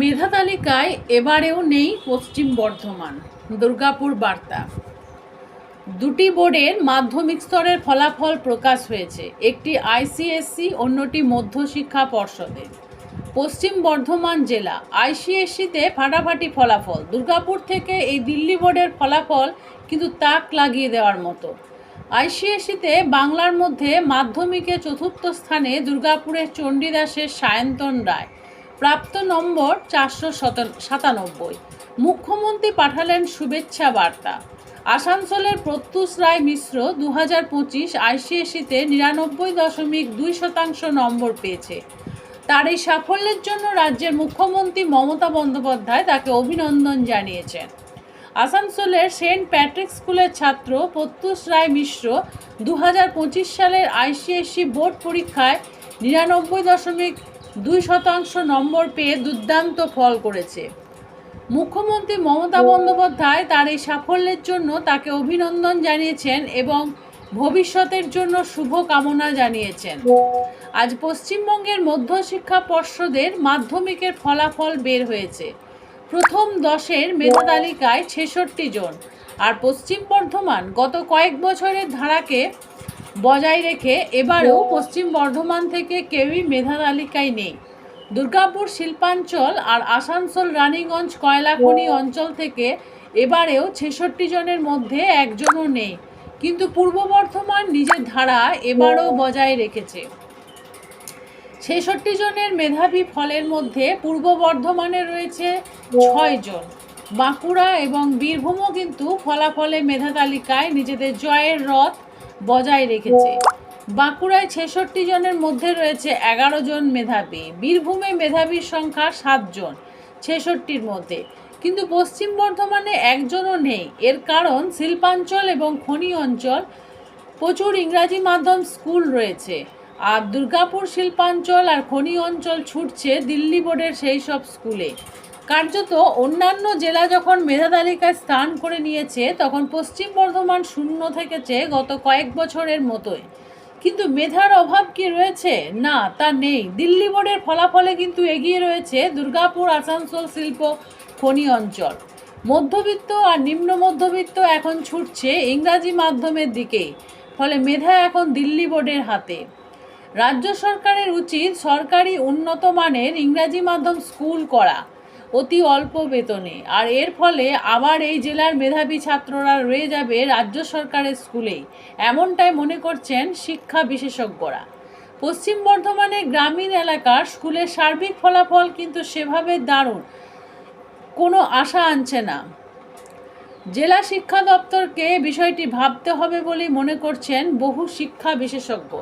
মেধা তালিকায় এবারেও নেই পশ্চিম বর্ধমান। দুর্গাপুর বার্তা। দুটি বোর্ডের মাধ্যমিক স্তরের ফলাফল প্রকাশ হয়েছে। একটি আইসিএসসি, অন্যটি মধ্যশিক্ষা পর্ষদে পশ্চিম বর্ধমান জেলা আইসিএসসিতে ফাটাফাটি ফলাফল। দুর্গাপুর থেকে এই দিল্লি বোর্ডের ফলাফল কিন্তু তাক লাগিয়ে দেওয়ার মতো। আইসিএসসিতে বাংলার মধ্যে মাধ্যমিকে চতুর্থ স্থানে দুর্গাপুরের চণ্ডীদাসের সায়ন্তন রায়। প্রাপ্ত নম্বর চারশো সাতানব্বই। মুখ্যমন্ত্রী পাঠালেন শুভেচ্ছা বার্তা। আসানসোলের প্রত্যুষ রায় মিশ্র দু হাজার পঁচিশ আইসিএসিতে নিরানব্বই দশমিক দুই শতাংশ নম্বর পেয়েছে। তার এই সাফল্যের জন্য রাজ্যের মুখ্যমন্ত্রী মমতা বন্দ্যোপাধ্যায় তাকে অভিনন্দন জানিয়েছেন। আসানসোলের সেন্ট প্যাট্রিক স্কুলের ছাত্র প্রত্যুষ রায় মিশ্র দু হাজার পঁচিশ সালের আইসিএসসি বোর্ড পরীক্ষায় নিরানব্বই দশমিক দুই শতাংশ নম্বর পেয়ে দুর্দান্ত ফল করেছে। মুখ্যমন্ত্রী মমতা বন্দ্যোপাধ্যায় তার এই সাফল্যের জন্য তাকে অভিনন্দন জানিয়েছেন এবং ভবিষ্যতের জন্য শুভ কামনা জানিয়েছেন। আজ পশ্চিমবঙ্গের মধ্যশিক্ষা পর্ষদের মাধ্যমিকের ফলাফল বের হয়েছে। প্রথম দশের মেধা তালিকায় ছেষট্টি জন। আর পশ্চিম বর্ধমান গত কয়েক বছরের ধারাকে বজায় রেখে এবারেও পশ্চিম বর্ধমান থেকে কেউই মেধা তালিকায় নেই। দুর্গাপুর শিল্পাঞ্চল আর আসানসোল রানীগঞ্জ কয়লাখনি অঞ্চল থেকে এবারেও ছেষট্টি জনের মধ্যে একজনও নেই। কিন্তু পূর্ব বর্ধমান নিজের ধারা এবারও বজায় রেখেছে। ছেষট্টি জনের মেধাবী ফলের মধ্যে পূর্ব বর্ধমানে রয়েছে ছয় জন। বাঁকুড়া এবং বীরভূমও কিন্তু ফলাফলে মেধা তালিকায় নিজেদের জয়ের রথ বজায় রেখেছে। বাঁকুড়ায় ছেষট্টি জনের মধ্যে রয়েছে এগারো জন মেধাবী। বীরভূমে মেধাবীর সংখ্যা সাতজন ছেষট্টির মধ্যে। কিন্তু পশ্চিম বর্ধমানে একজনও নেই। এর কারণ শিল্পাঞ্চল এবং খনি অঞ্চল। প্রচুর ইংরাজি মাধ্যম স্কুল রয়েছে। আর দুর্গাপুর শিল্পাঞ্চল আর খনি অঞ্চল ছুটছে দিল্লি বোর্ডের সেই সব স্কুলে। কার্যত অন্যান্য জেলা যখন মেধা তালিকায় স্থান করে নিয়েছে, তখন পশ্চিম বর্ধমান শূন্য থেকেছে গত কয়েক বছরের মতোই। কিন্তু মেধার অভাব কি রয়েছে? না, তা নেই। দিল্লি বোর্ডের ফলাফলে কিন্তু এগিয়ে রয়েছে দুর্গাপুর, আসানসোল শিল্প, খনি অঞ্চল। মধ্যবিত্ত আর নিম্ন মধ্যবিত্ত এখন ছুটছে ইংরাজি মাধ্যমের দিকেই, ফলে মেধা এখন দিল্লি বোর্ডের হাতে। রাজ্য সরকারের উচিত সরকারি উন্নত মানের ইংরাজি মাধ্যম স্কুল করা। অতি অল্প বেতনে। আর এর ফলে আবার এই জেলার মেধাবী ছাত্ররা রয়ে যাবে রাজ্য সরকারের স্কুলেই এমনটাই মনে করছেন শিক্ষা বিশেষজ্ঞরা। পশ্চিম বর্ধমানে গ্রামীণ এলাকার স্কুলের সার্বিক ফলাফল কিন্তু সেভাবে দারুণ, কোনো আশা আনছে না। জেলা শিক্ষা দপ্তরকে বিষয়টি ভাবতে হবে বলে মনে করছেন বহু শিক্ষা বিশেষজ্ঞ।